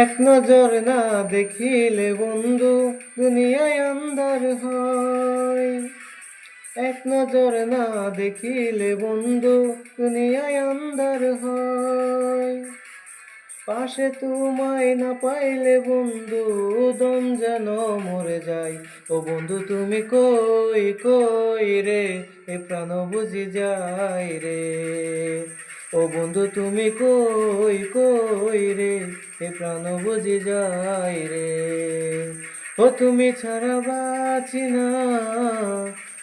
এক নজর না দেখিলে বন্ধু, দুনিয়ায় আন্ধার হয়। এক নজর না দেখিলে বন্ধু, দুনিয়ায় আন্ধার হয়। পাশে তোমায় না পাইলে বন্ধু, দম যেন মরে যায়। ও বন্ধু, তুমি কই কই রে? এ প্রাণ বুঝি যায় রে। ও বন্ধু, তুমি কই কই এ প্রাণ বুঝি যায় রে। ও তুমি ছাড়া বাঁচি না,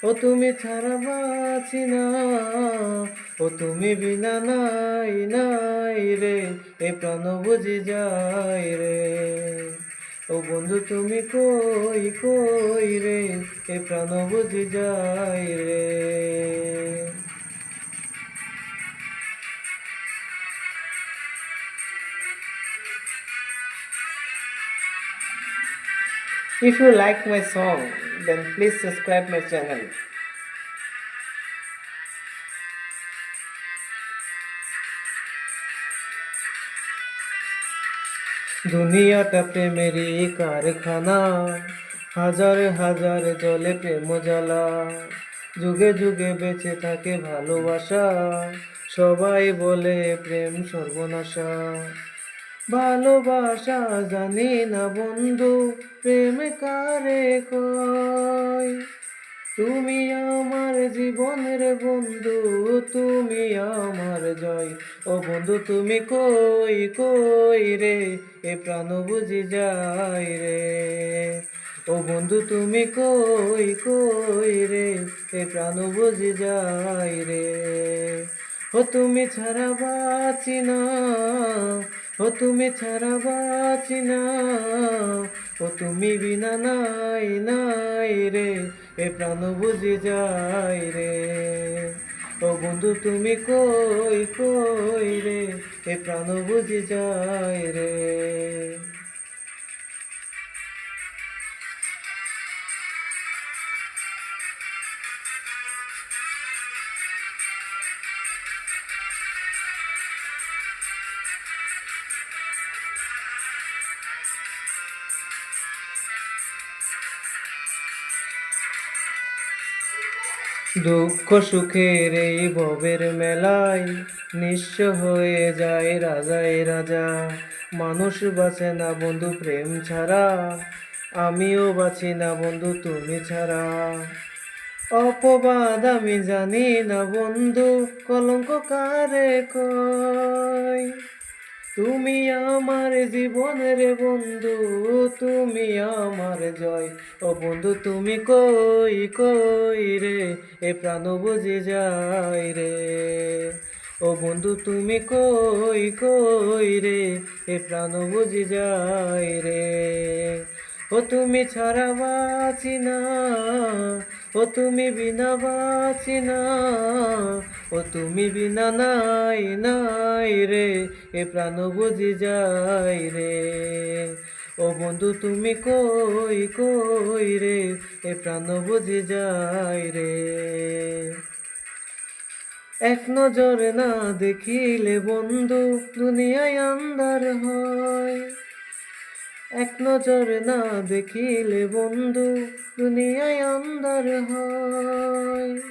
ও তুমি ছাড়া বাঁচি না, ও তুমি বিনা নাই নাই রে, এ প্রাণ বুঝি যায় রে। ও বন্ধু তুমি কই কই রে, এ প্রাণ বুঝি যায় রে। If you like my song, then please subscribe my channel. দুনিয়াটা প্রেমেরই কারখানা হাজার হাজার জলে প্রেম জ্বালা যুগে যুগে বেঁচে থাকে ভালোবাসা সবাই বলে প্রেম সর্বনাশা ভালোবাসা জানি না বন্ধু, প্রেম কারে কয়? তুমি আমার জীবনের বন্ধু, তুমি আমার জয়। ও বন্ধু, তুমি কই কই রে? এ প্রাণ বুঝি যায় রে। ও বন্ধু, তুমি কই কই রে? এ প্রাণ বুঝি যায় রে। ও তুমি ছাড়া বাঁচি না। ও তুমি ছাড়া বাঁচি না, ও তুমি বিনা নাই নাই রে, এ প্রাণ বুঝি যাই রে। ও বন্ধু তুমি কই কই রে, এ প্রাণ বুঝি যাই রে। দুঃখ সুখের এই ভবের মেলায় নিঃস্ব হয়ে যায় রাজায় রাজা। মানুষ বাঁচে না বন্ধু, প্রেম ছাড়া। আমিও বাঁচি না বন্ধু, তুমি ছাড়া। অপবাদ আমি জানি না বন্ধু, কলঙ্ক কারে কয়? তুমি আমার জীবনের বন্ধু, তুমি আমার জয়। ও বন্ধু, তুমি কই কই রে? এ প্রাণ বুঝে যায় রে। ও বন্ধু, তুমি কই কই রে? এ প্রাণ বুঝে যায় রে। ও তুমি ছাড়া বাঁচি না, ও তুমি বিনা বাঁচি না ও তুমি বিনা নাই নাই রে, এ প্রাণ বুঝি যায় রে। ও বন্ধু তুমি কই কই রে, এ প্রাণ বুঝি যায় রে। এক নজর না দেখিলে বন্ধু দুনিয়ায় আন্ধার হয়। এক নজর না দেখিলে বন্ধু দুনিয়ায় আন্ধার হয়।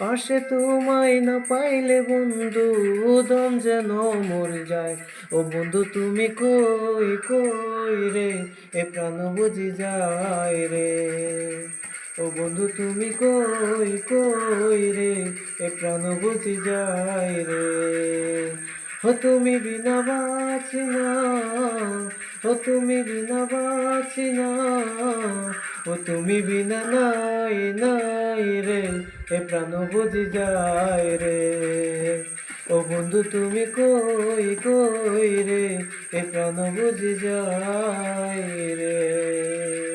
পাশে তোমায় না পাইলে বন্ধু, দম যেন মরে যায়। ও বন্ধু, তুমি কই কই রে? এ প্রাণ বুঝি যায় রে। ও বন্ধু, তুমি কই কই রে? এ প্রাণ বুঝি যায় রে। ও তুমি বিনা বাঁচি না। ও তুমি বিনা বাঁচি না। ও তুমি বিনা নাই নাই রে। এ প্রাণ বুঝি যায় রে। ও বন্ধু, তুমি কই কই রে? এ প্রাণ বুঝি যায় রে।